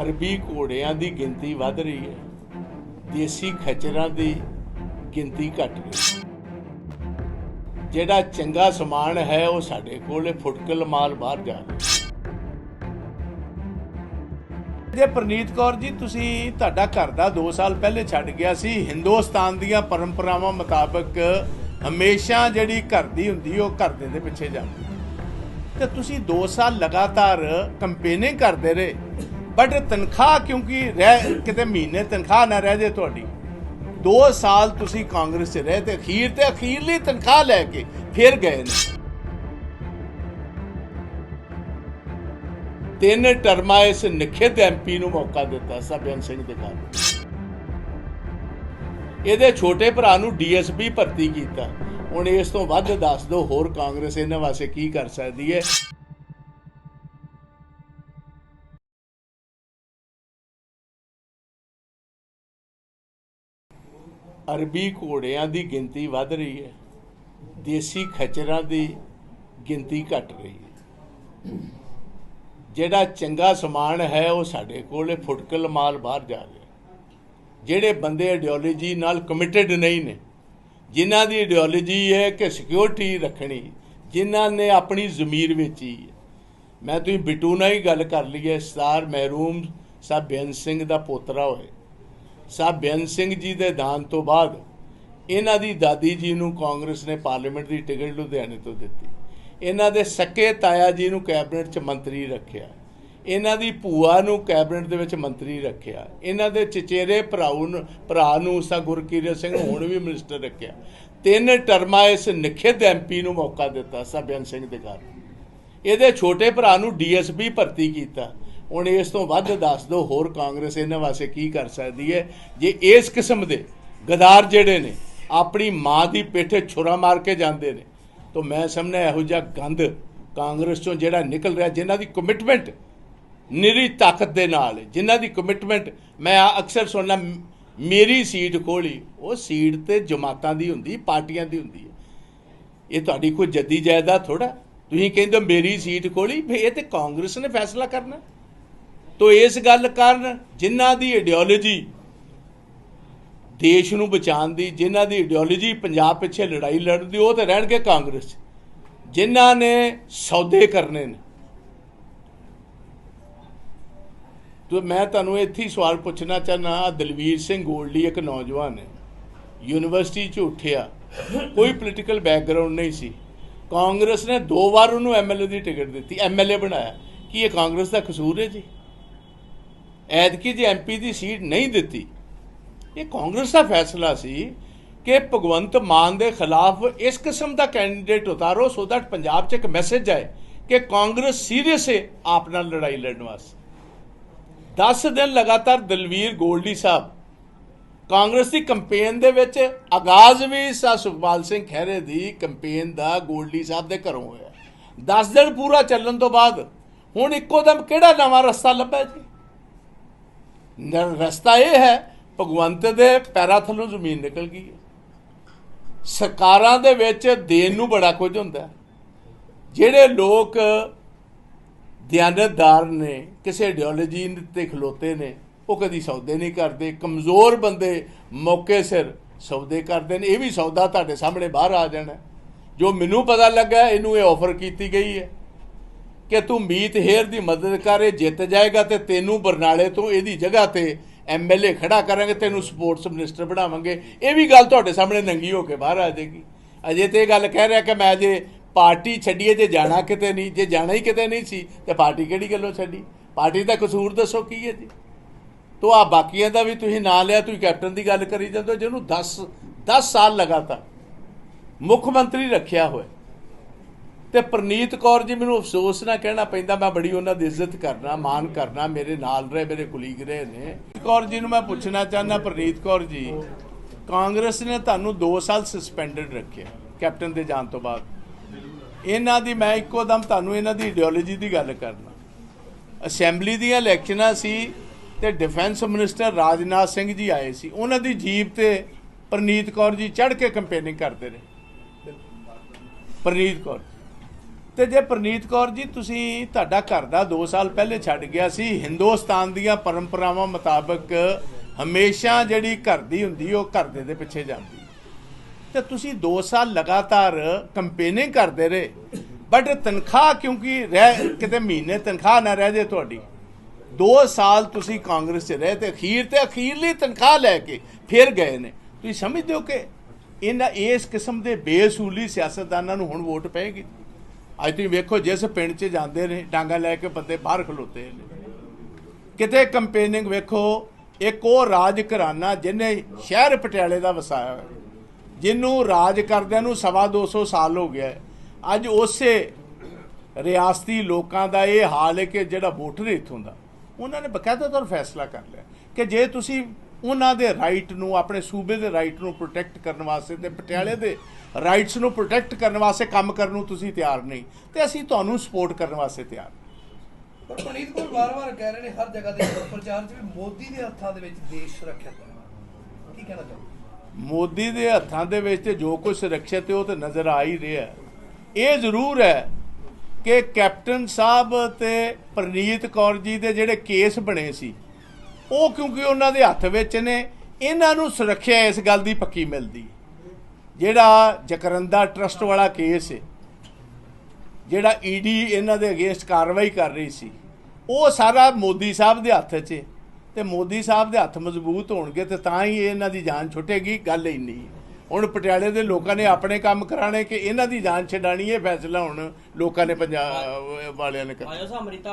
ਅਰਬੀ ਘੋੜਿਆਂ ਦੀ ਗਿਣਤੀ ਵੱਧ ਰਹੀ ਹੈ। ਦੇਸੀ ਖਚਰਾਂ ਦੀ ਗਿਣਤੀ ਘਟ ਗਈ। ਜਿਹੜਾ ਚੰਗਾ ਸਮਾਨ ਹੈ, ਉਹ ਸਾਡੇ ਕੋਲੇ ਫੁਟਕਲ ਮਾਲ ਬਾਹਰ ਜਾ ਰਿਹਾ। ਜੇ ਪ੍ਰਨੀਤ ਕੌਰ ਜੀ, ਤੁਸੀਂ ਤੁਹਾਡਾ ਘਰ ਦਾ 2 ਸਾਲ ਪਹਿਲੇ ਛੱਡ ਗਿਆ ਸੀ। ਹਿੰਦੁਸਤਾਨ ਦੀਆਂ ਪਰੰਪਰਾਵਾਂ ਮੁਤਾਬਕ ਹਮੇਸ਼ਾ ਜਿਹੜੀ ਘਰ ਦੀ ਹੁੰਦੀ, ਉਹ ਘਰ ਦੇ ਦੇ ਪਿੱਛੇ ਜਾਂਦੀ। ਤੇ ਤੁਸੀਂ 2 ਸਾਲ ਲਗਾਤਾਰ ਕੰਪੇਨਿੰਗ ਕਰਦੇ ਰਹੇ। ਬਟ ਤਨਖਾਹ ਕਿਉਂਕਿ ਰਹਿ, ਕਿਤੇ ਮਹੀਨੇ ਤਨਖਾਹ ਨਾ ਰਹਿ ਜੇ ਤੁਹਾਡੀ 2 ਸਾਲ ਤੁਸੀਂ ਕਾਂਗਰਸ 'ਚ ਰਹੇ ਤੇ ਅਖੀਰ ਤੇ ਅਖੀਰਲੀ ਤਨਖਾਹ ਲੈ ਕੇ ਫਿਰ ਗਏ ਨੇ। ਤਿੰਨ ਟਰਮਾਂ ਇਸ ਨਿਖਿਤ ਐਮਪੀ ਨੂੰ ਮੌਕਾ ਦਿੱਤਾ, ਸਭਿਆਨ ਸਿੰਘ ਦੇ ਘਰ। ਇਹਦੇ ਛੋਟੇ ਭਰਾ ਨੂੰ ਡੀਐਸਪੀ ਭਰਤੀ ਕੀਤਾ। ਹੁਣ ਇਸ ਤੋਂ ਵੱਧ ਦੱਸ ਦਿਓ ਹੋਰ ਕਾਂਗਰਸ ਇਹਨਾਂ ਵਾਸਤੇ ਕੀ ਕਰ ਸਕਦੀ ਹੈ। ਅਰਬੀ ਘੋੜਿਆਂ ਦੀ ਗਿਣਤੀ ਵੱਧ ਰਹੀ ਹੈ। ਦੇਸੀ ਖਚਰਾਂ ਦੀ ਗਿਣਤੀ ਘਟ ਰਹੀ ਹੈ। ਜਿਹੜਾ ਚੰਗਾ ਸਮਾਨ ਹੈ, ਉਹ ਸਾਡੇ ਕੋਲੇ ਫੁਟਕਲ ਮਾਲ ਬਾਹਰ ਜਾ ਰਿਹਾ ਜਿਹੜੇ ਬੰਦੇ ਆਈਡੀਓਲੋਜੀ ਨਾਲ ਕਮਿਟਡ ਨਹੀਂ ਨੇ, ਜਿਨ੍ਹਾਂ ਦੀ ਆਈਡੀਓਲੋਜੀ ਹੈ ਕਿ ਸਿਕਿਉਰਿਟੀ ਰੱਖਣੀ, ਜਿਨ੍ਹਾਂ ਨੇ ਆਪਣੀ ਜ਼ਮੀਰ ਵੇਚੀ ਹੈ। ਮੈਂ ਤੁਸੀਂ ਬਿੱਟੂ ਨਾਲ ਹੀ ਗੱਲ ਕਰ ਲਈ ਹੈ ਸਤਾਰ ਮਹਿਰੂਮ ਸਾਹਿਬ ਬੇਅੰਤ ਸਿੰਘ ਦਾ ਪੋਤਰਾ ਹੋਏ। ਸਾਹਿਬ ਬੇਅੰਤ ਸਿੰਘ ਜੀ ਦੇ ਦਾਨ ਤੋਂ ਬਾਅਦ ਇਹਨਾਂ ਦੀ ਦਾਦੀ ਜੀ ਨੂੰ ਕਾਂਗਰਸ ਨੇ ਪਾਰਲੀਮੈਂਟ ਦੀ ਟਿਕਟ ਲੁਧਿਆਣੇ ਤੋਂ ਦਿੱਤੀ। ਇਹਨਾਂ ਦੇ ਸਕੇ ਤਾਇਆ ਜੀ ਨੂੰ ਕੈਬਨਿਟ 'ਚ ਮੰਤਰੀ ਰੱਖਿਆ। ਇਹਨਾਂ ਦੀ ਭੂਆ ਨੂੰ ਕੈਬਨਿਟ ਦੇ ਵਿੱਚ ਮੰਤਰੀ ਰੱਖਿਆ। ਇਹਨਾਂ ਦੇ ਚਚੇਰੇ ਭਰਾਉ ਨੂੰ, ਭਰਾ ਨੂੰ ਸਾ ਗੁਰਕੀਰਤ ਸਿੰਘ ਹੁਣ ਵੀ ਮਿਨਿਸਟਰ ਰੱਖਿਆ। ਤਿੰਨ ਟਰਮਾਂ ਇਸ ਨਿਖਿਤ ਐਮਪੀ ਨੂੰ ਮੌਕਾ ਦਿੱਤਾ ਸਭਿਆਨ ਸਿੰਘ ਦੇ ਘਰ। ਇਹਦੇ ਛੋਟੇ ਭਰਾ ਨੂੰ ਡੀਐਸਪੀ ਭਰਤੀ ਕੀਤਾ। ਹੁਣ ਇਸ ਤੋਂ ਵੱਧ ਦੱਸ ਦਿਓ ਹੋਰ ਕਾਂਗਰਸ ਇਹਨਾਂ ਵਾਸਤੇ ਕੀ ਕਰ ਸਕਦੀ ਹੈ? ਜੇ ਇਸ ਕਿਸਮ ਦੇ ਗਦਾਰ ਜਿਹੜੇ ਨੇ ਆਪਣੀ ਮਾਂ ਦੀ ਪੇਠੇ ਛੁਰਾ ਮਾਰ ਕੇ ਜਾਂਦੇ ਨੇ ਤਾਂ ਮੈਂ ਸਮਝਦਾ ਇਹੋ ਜਿਹਾ ਗੰਦ ਕਾਂਗਰਸ ਚੋਂ ਜਿਹੜਾ ਨਿਕਲ ਰਿਹਾ ਜਿਨ੍ਹਾਂ ਦੀ ਕਮਿਟਮੈਂਟ ਨਿਰੀ ਤਾਕਤ ਦੇ ਨਾਲ ਹੈ, ਜਿਨ੍ਹਾਂ ਦੀ ਕਮਿਟਮੈਂਟ ਮੈਂ ਆ ਅਕਸਰ ਸੁਣਨਾ ਮੇਰੀ ਸੀਟ ਖੋਲੀ ਉਹ ਸੀਟ ਤੇ ਜਮਾਤਾਂ ਦੀ ਹੁੰਦੀ ਪਾਰਟੀਆਂ ਦੀ ਹੁੰਦੀ ਹੈ। ਇਹ ਤੁਹਾਡੀ ਕੋਈ ਜੱਦੀ ਜਾਇਦਾਦ ਥੋੜਾ ਤੁਸੀਂ ਕਹਿੰਦੇ ਹੋ ਮੇਰੀ ਸੀਟ ਖੋਲੀ ਫੇ ਇਹ ਤੇ ਕਾਂਗਰਸ ਨੇ ਫੈਸਲਾ ਕਰਨਾ। ਤੋ ਇਸ ਗੱਲ ਕਾਰਨ ਜਿਨ੍ਹਾਂ ਦੀ ਆਈਡੀਓਲੋਜੀ ਦੇਸ਼ ਨੂੰ ਬਚਾਉਣ ਦੀ, ਜਿਨ੍ਹਾਂ ਦੀ ਆਈਡੀਓਲੋਜੀ ਪੰਜਾਬ ਪਿੱਛੇ ਲੜਾਈ ਲੜਨ ਦੀ ਉਹ ਤੇ ਰਹਿਣਗੇ ਕਾਂਗਰਸ 'ਚ। ਜਿਨ੍ਹਾਂ ਨੇ ਸੌਦੇ ਕਰਨੇ ਨੇ। ਤੋ ਮੈਂ ਤੁਹਾਨੂੰ ਇੱਥੇ ਹੀ ਸਵਾਲ ਪੁੱਛਣਾ ਚਾਹਨਾ ਦਲਵੀਰ ਸਿੰਘ ਗੋਲਡੀ ਇੱਕ ਨੌਜਵਾਨ ਹੈ। ਯੂਨੀਵਰਸਿਟੀ 'ਚ ਉੱਠਿਆ। ਕੋਈ ਪੋਲੀਟੀਕਲ ਬੈਕਗ੍ਰਾਉਂਡ ਨਹੀਂ ਸੀ। ਕਾਂਗਰਸ ਨੇ ਦੋ ਵਾਰ ਉਹਨੂੰ ਐਮਐਲਏ ਦੀ ਟਿਕਟ ਦਿੱਤੀ। ਐਮਐਲਏ ਬਣਾਇਆ। ਕੀ ਇਹ ਕਾਂਗਰਸ ਦਾ ਕਸੂਰ ਹੈ ਜੀ? ਐਤਕੀ ਜੇ ਐਮਪੀ ਦੀ ਸੀਟ ਨਹੀਂ ਦਿੱਤੀ, ਇਹ ਕਾਂਗਰਸ ਦਾ ਫੈਸਲਾ ਸੀ ਕਿ ਭਗਵੰਤ ਮਾਨ ਦੇ ਖਿਲਾਫ ਇਸ ਕਿਸਮ ਦਾ ਕੈਂਡੀਡੇਟ ਉਤਾਰੋ ਸੋ ਦੈਟ ਪੰਜਾਬ 'ਚ ਇੱਕ ਮੈਸੇਜ ਜਾਏ ਕਿ ਕਾਂਗਰਸ ਸੀਰੀਅਸ ਹੈ ਆਪ ਨਾਲ ਲੜਾਈ ਲੜਨ ਵਾਸਤੇ। 10 ਦਿਨ ਲਗਾਤਾਰ ਦਲਵੀਰ ਗੋਲਡੀ ਸਾਹਿਬ, ਕਾਂਗਰਸ ਦੀ ਕੈਂਪੇਨ ਦੇ ਵਿੱਚ ਆਗਾਜ਼ ਵੀ ਸਾ ਸੁਖਪਾਲ ਸਿੰਘ ਖਹਿਰੇ ਦੀ ਕੈਂਪੇਨ ਦਾ ਗੋਲਡੀ ਸਾਹਿਬ ਦੇ ਘਰੋਂ ਹੋਇਆ। 10 ਦਿਨ ਪੂਰਾ ਚੱਲਣ ਤੋਂ ਬਾਅਦ ਹੁਣ ਇੱਕੋ ਦਮ ਕਿਹੜਾ ਨਵਾਂ ਰਸਤਾ ਲੱਭਿਆ ਜੀ? ਰਸਤਾ ਇਹ ਹੈ, ਭਗਵੰਤ ਦੇ ਪੈਰਾਂ ਥੱਲੋਂ ਜ਼ਮੀਨ ਨਿਕਲ ਗਈ ਹੈ। ਸਰਕਾਰਾਂ ਦੇ ਵਿੱਚ ਦੇਣ ਨੂੰ ਬੜਾ ਕੁਝ ਹੁੰਦਾ ਜਿਹੜੇ ਲੋਕ ਦਿਆਨਤਦਾਰ ਨੇ, ਕਿਸੇ ਆਈਡੀਓਲੋਜੀ ਤੇ ਖਲੋਤੇ ਨੇ, ਉਹ ਕਦੀ ਸੌਦੇ ਨਹੀਂ ਕਰਦੇ। ਕਮਜ਼ੋਰ ਬੰਦੇ ਮੌਕੇ ਸਿਰ ਸੌਦੇ ਕਰਦੇ ਨੇ। ਇਹ ਵੀ ਸੌਦਾ ਤੁਹਾਡੇ ਸਾਹਮਣੇ ਬਾਹਰ ਆ ਜਾਣਾ ਜੋ ਮੈਨੂੰ ਪਤਾ ਲੱਗਾ, ਇਹਨੂੰ ਇਹ ਆਫਰ ਕੀਤੀ ਗਈ ਹੈ। ਕਿ ਤੂੰ ਮੀਤ ਹੇਰ ਦੀ ਮਦਦ ਕਰ, ਇਹ ਜਿੱਤ ਜਾਏਗਾ ਤੇ ਤੈਨੂੰ ਬਰਨਾਲੇ ਤੋਂ ਇਹਦੀ ਜਗ੍ਹਾ ਤੇ ਐਮਐਲਏ ਖੜਾ ਕਰਾਂਗੇ, ਤੈਨੂੰ ਸਪੋਰਟਸ ਮਿਨਿਸਟਰ ਬਣਾਵਾਂਗੇ। ਇਹ ਵੀ ਗੱਲ ਤੁਹਾਡੇ ਸਾਹਮਣੇ ਨੰਗੀ ਹੋ ਕੇ ਬਾਹਰ ਆ ਜਾਏਗੀ। ਅਜੇ ਤੇ ਇਹ ਗੱਲ ਕਹਿ ਰਿਹਾ ਕਿ ਮੈਂ ਜੇ ਪਾਰਟੀ ਛੱਡੀਏ ਜੇ ਜਾਣਾ ਕਿਤੇ ਨਹੀਂ, ਜੇ ਜਾਣਾ ਹੀ ਕਿਤੇ ਨਹੀਂ ਸੀ, ਤੇ ਪਾਰਟੀ ਕਿਹੜੀ ਗੱਲੋਂ ਛੱਡੀ? ਪਾਰਟੀ ਦਾ ਕਸੂਰ ਦੱਸੋ ਕੀ ਹੈ ਜੀ? ਤੋ ਆ ਬਾਕੀਆਂ ਦਾ ਵੀ ਤੁਸੀਂ ਨਾਂ ਲਿਆ, ਤੁਸੀਂ ਕੈਪਟਨ ਦੀ ਗੱਲ ਕਰੀ ਜਾਂਦੇ ਹੋ, ਜਿਹਨੂੰ 10 10 ਸਾਲ ਲਗਾਤਾਰ ਮੁੱਖ ਮੰਤਰੀ ਰੱਖਿਆ ਹੋਇਆ। ਤੇ ਪ੍ਰਨੀਤ ਕੌਰ ਜੀ ਮੈਨੂੰ ਅਫਸੋਸ ਨਾ ਕਹਿਣਾ ਪੈਂਦਾ, ਮੈਂ ਬੜੀ ਉਹਨਾਂ ਦੀ ਇੱਜ਼ਤ ਕਰਨਾ, ਮਾਣ ਕਰਨਾ, ਮੇਰੇ ਨਾਲ ਰਹੇ, ਮੇਰੇ ਕੁਲੀਗ ਰਹੇ ਨੇ। ਕੌਰ ਜੀ ਨੂੰ ਮੈਂ ਪੁੱਛਣਾ ਚਾਹੁੰਦਾ, ਪ੍ਰਨੀਤ ਕੌਰ ਜੀ, ਕਾਂਗਰਸ ਨੇ ਤੁਹਾਨੂੰ 2 ਸਾਲ ਸਸਪੈਂਡਡ ਰੱਖਿਆ, ਕੈਪਟਨ ਦੇ ਜਾਣ ਤੋਂ ਬਾਅਦ। ਇਹਨਾਂ ਦੀ ਮੈਂ ਇੱਕੋ ਦਮ ਤੁਹਾਨੂੰ ਇਹਨਾਂ ਦੀ ਆਈਡੀਓਲੋਜੀ ਦੀ ਗੱਲ ਕਰਨਾ ਅਸੈਂਬਲੀ ਦੀਆਂ ਇਲੈਕਸ਼ਨਾਂ ਸੀ ਤੇ ਡਿਫੈਂਸ ਮਿਨਿਸਟਰ ਰਾਜਨਾਥ ਸਿੰਘ ਜੀ ਆਏ ਸੀ। ਉਹਨਾਂ ਦੀ ਜੀਪ ਤੇ ਪ੍ਰਨੀਤ ਕੌਰ ਜੀ ਚੜ੍ਹ ਕੇ ਕੰਪੇਨਿੰਗ ਕਰਦੇ ਰਹੇ। ਪ੍ਰਨੀਤ ਕੌਰ। ਤੇ ਜੇ ਪ੍ਰਨੀਤ ਕੌਰ ਜੀ, ਤੁਸੀਂ ਤੁਹਾਡਾ ਘਰ ਦਾ 2 ਸਾਲ ਪਹਿਲੇ ਛੱਡ ਗਿਆ ਸੀ, ਹਿੰਦੁਸਤਾਨ ਦੀਆਂ ਪਰੰਪਰਾਵਾਂ ਮੁਤਾਬਕ ਹਮੇਸ਼ਾ ਜਿਹੜੀ ਘਰ ਦੀ ਹੁੰਦੀ, ਉਹ ਘਰ ਦੇ ਦੇ ਪਿੱਛੇ ਜਾਂਦੀ। ਤੇ ਤੁਸੀਂ 2 ਸਾਲ ਲਗਾਤਾਰ ਕੰਪੇਨਿੰਗ ਕਰਦੇ ਰਹੇ ਬਟ ਤਨਖਾਹ ਕਿਉਂਕਿ ਰਹਿ, ਕਿਤੇ ਮਹੀਨੇ ਤਨਖਾਹ ਨਾ ਰਹਿ ਜੇ ਤੁਹਾਡੀ 2 ਸਾਲ ਤੁਸੀਂ ਕਾਂਗਰਸ 'ਚ ਰਹੇ ਤੇ ਅਖੀਰ ਤੇ ਅਖੀਰਲੀ ਤਨਖਾਹ ਲੈ ਕੇ ਫਿਰ ਗਏ ਨੇ। ਤੁਸੀਂ ਸਮਝਦੇ ਹੋ ਕਿ ਇਹਨਾਂ ਇਸ ਕਿਸਮ ਦੇ ਬੇਸੂਲੀ ਸਿਆਸਤਦਾਨਾਂ ਨੂੰ ਹੁਣ ਵੋਟ ਪਏਗੀ? ਅੱਜ ਤੁਸੀਂ ਵੇਖੋ, ਜਿਸ ਪਿੰਡ 'ਚ ਜਾਂਦੇ ਨੇ, ਡਾਂਗਾ ਲੈ ਕੇ ਬੰਦੇ ਬਾਹਰ ਖਲੋਤੇ ਨੇ। ਕਿਤੇ ਕੰਪੇਨਿੰਗ ਵੇਖੋ, ਇੱਕ ਉਹ ਰਾਜ ਘਰਾਨਾ ਜਿਹਨੇ ਸ਼ਹਿਰ ਪਟਿਆਲੇ ਦਾ ਵਸਾਇਆ ਹੋਇਆ, ਜਿਹਨੂੰ ਰਾਜ ਕਰਦਿਆਂ ਨੂੰ ਸਵਾ 200 ਸਾਲ ਹੋ ਗਿਆ ਅੱਜ ਉਸੇ ਰਿਆਸਤੀ ਲੋਕਾਂ ਦਾ ਇਹ ਹਾਲ ਹੈ ਕਿ ਜਿਹੜਾ ਵੋਟਰ ਹੈ ਇੱਥੋਂ ਦਾ, ਉਹਨਾਂ ਨੇ ਬਕਾਇਦਾ ਤੌਰ ਫੈਸਲਾ ਕਰ ਲਿਆ। ਕਿ ਜੇ ਤੁਸੀਂ ਉਹਨਾਂ ਦੇ ਰਾਈਟ ਨੂੰ ਆਪਣੇ ਸੂਬੇ ਦੇ ਰਾਈਟ ਨੂੰ ਪ੍ਰੋਟੈਕਟ ਕਰਨ ਵਾਸਤੇ ਤੇ ਪਟਿਆਲੇ ਦੇ ਰਾਈਟਸ ਨੂੰ ਪ੍ਰੋਟੈਕਟ ਕਰਨ ਵਾਸਤੇ ਕੰਮ ਕਰਨ ਨੂੰ ਤੁਸੀਂ ਤਿਆਰ ਨਹੀਂ। ਤੇ ਅਸੀਂ ਤੁਹਾਨੂੰ ਸਪੋਰਟ ਕਰਨ ਵਾਸਤੇ ਤਿਆਰ। ਪਰ ਪਨੀਤ ਕੋਲ ਵਾਰ-ਵਾਰ ਕਹਿ ਰਹੇ ਨੇ ਹਰ ਜਗ੍ਹਾ ਦੇ ਪ੍ਰਚਾਰ 'ਚ ਵੀ ਮੋਦੀ ਦੇ ਹੱਥਾਂ ਦੇ ਵਿੱਚ ਦੇਸ਼ ਸੁਰੱਖਿਅਤ ਹੈ ਕੀ ਕਹਿਣਾ ਚਾਹੋਗੇ? ਮੋਦੀ ਦੇ ਹੱਥਾਂ ਦੇ ਵਿੱਚ ਤੇ ਜੋ ਕੁਝ ਸੁਰੱਖਿਅਤ ਹੈ ਉਹ ਤਾਂ ਨਜ਼ਰ ਆ ਹੀ ਰਿਹਾ। ਇਹ ਜ਼ਰੂਰ ਹੈ ਕਿ ਕੈਪਟਨ ਸਾਹਿਬ ਤੇ ਪ੍ਰਨੀਤ ਕੌਰ ਜੀ ਦੇ ਜਿਹੜੇ ਕੇਸ ਬਣੇ ਸੀ ਉਹ ਕਿਉਂਕਿ ਉਹਨਾਂ ਦੇ ਹੱਥ ਵਿੱਚ ਨੇ, ਇਹਨਾਂ ਨੂੰ ਸੁਰੱਖਿਆ ਇਸ ਗੱਲ ਦੀ ਪੱਕੀ ਮਿਲਦੀ। ਜਿਹੜਾ ਜਕਰੰਦਾ ਟਰਸਟ ਵਾਲਾ ਕੇਸ ਹੈ ਜਿਹੜਾ ਈਡੀ ਇਹਨਾਂ ਦੇ ਅਗੇਂਸਟ ਕਾਰਵਾਈ ਕਰ ਰਹੀ ਸੀ, ਉਹ ਸਾਰਾ ਮੋਦੀ ਸਾਹਿਬ ਦੇ ਹੱਥ 'ਚ ਹੈ ਤੇ ਮੋਦੀ ਸਾਹਿਬ ਦੇ ਹੱਥ ਮਜ਼ਬੂਤ ਹੋਣਗੇ ਤੇ ਤਾਂ ਹੀ ਇਹਨਾਂ ਦੀ ਜਾਨ ਛੁੱਟੇਗੀ, ਗੱਲ ਇੰਨੀ ਹੈ। ਹੁਣ ਪਟਿਆਲੇ ਦੇ ਲੋਕਾਂ ਨੇ ਆਪਣੇ ਕੰਮ ਕਰਾਣੇ ਕਿ ਇਹਨਾਂ ਦੀ ਜਾਨ ਛਡਾਣੀ ਇਹ ਫੈਸਲਾ ਹੁਣ ਲੋਕਾਂ ਨੇ ਪੰਜਾਬ ਵਾਲਿਆਂ ਨੇ ਕਰਨਾ।